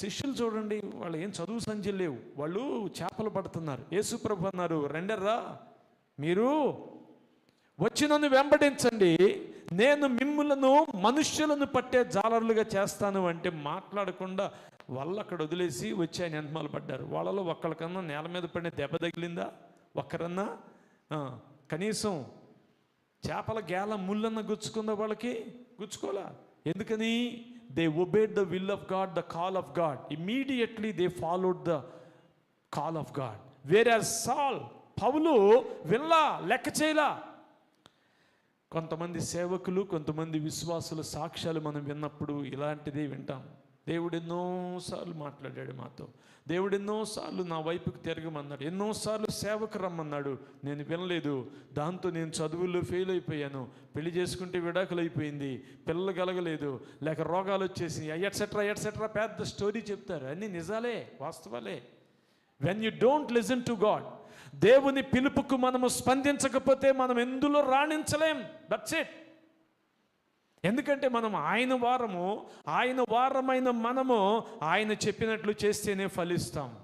శిష్యులు చూడండి వాళ్ళు ఏం చదువు సంచి లేవు. వాళ్ళు చేపలు పడుతున్నారు. యేసుప్రభు అన్నారు రెండర్రా మీరు వచ్చి నన్ను వెంబడించండి. నేను మిమ్ములను మనుష్యులను పట్టే జాలర్లుగా చేస్తాను అంటే మాట్లాడకుండా వాళ్ళు అక్కడ వదిలేసి వచ్చి ఆయన వెనకమాల పడ్డారు. వాళ్ళలో ఒక్కరికన్నా నేల మీద పడిన దెబ్బ తగిలిందా? ఒక్కరన్నా? కనీసం చేపల గేల ముళ్ళన్న గుచ్చుకుందా వాళ్ళకి? గుచ్చుకోలే? ఎందుకని? They obeyed the will of God the call of God immediately they followed the call of God where are Saul Paul villa లెక్క చేయలా. కొంతమంది సేవకులు కొంతమంది విశ్వాసుల సాక్ష్యాలు మనం విన్నప్పుడు ఇలాంటిదే వింటాం. దేవుడు ఎన్నోసార్లు మాట్లాడాడు మాతో. దేవుడు ఎన్నోసార్లు నా వైపుకి తిరగమన్నాడు. ఎన్నోసార్లు సేవకు రమ్మన్నాడు. నేను వినలేదు. దాంతో నేను చదువుల్లో ఫెయిల్ అయిపోయాను. పెళ్ళి చేసుకుంటే విడాకులు అయిపోయింది పిల్లలు కలగలేదు. లేక రోగాలు వచ్చేసి ఎట్సెట్రా ఎట్సెట్రా పెద్ద స్టోరీ చెప్తారు. అన్నీ నిజాలే వాస్తవాలే. When you don't listen to God దేవుని పిలుపుకు మనము స్పందించకపోతే మనం ఎందులో రాణించలేం. దట్స్ ఇట్ ఎందుకంటే మనం ఆయన వారము ఆయన వారమైన మనము ఆయన చెప్పినట్లు చేస్తేనే ఫలిస్తాం.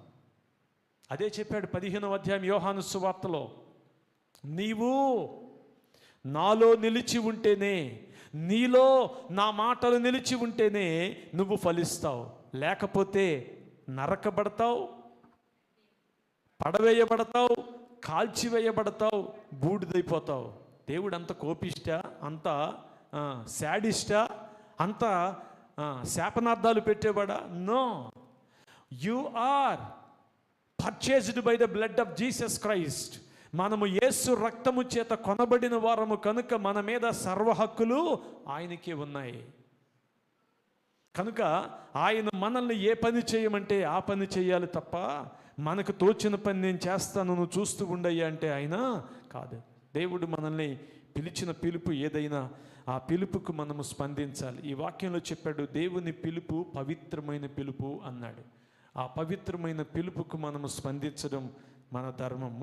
అదే చెప్పాడు పదిహేనవ అధ్యాయం యోహాను సువార్తలో. నీవు నాలో నిలిచి ఉంటేనే నీలో నా మాటలు నిలిచి ఉంటేనే నువ్వు ఫలిస్తావు. లేకపోతే నరకబడతావు పడవేయబడతావు కాల్చివేయబడతావు బూడిదైపోతావు. దేవుడు అంత కోపిష్ట అంత శాడిస్టా అంత శాపనార్థాలు పెట్టేవాడా? No. You are purchased by the blood of Jesus Christ. మనము యేసు రక్తము చేత కొనబడిన వారము కనుక మన మీద సర్వ హక్కులు ఉన్నాయి. కనుక ఆయన మనల్ని ఏ పని చేయమంటే ఆ పని చేయాలి తప్ప మనకు తోచిన పని నేను చేస్తాను నువ్వు చూస్తూ ఉండయ్యా అంటే ఆయన కాదు. దేవుడు మనల్ని పిలిచిన పిలుపు ఏదైనా ఆ పిలుపుకు మనము స్పందించాలి. ఈ వాక్యంలో చెప్పాడు దేవుని పిలుపు పవిత్రమైన పిలుపు అన్నాడు. ఆ పవిత్రమైన పిలుపుకు మనము స్పందించడం మన ధర్మం.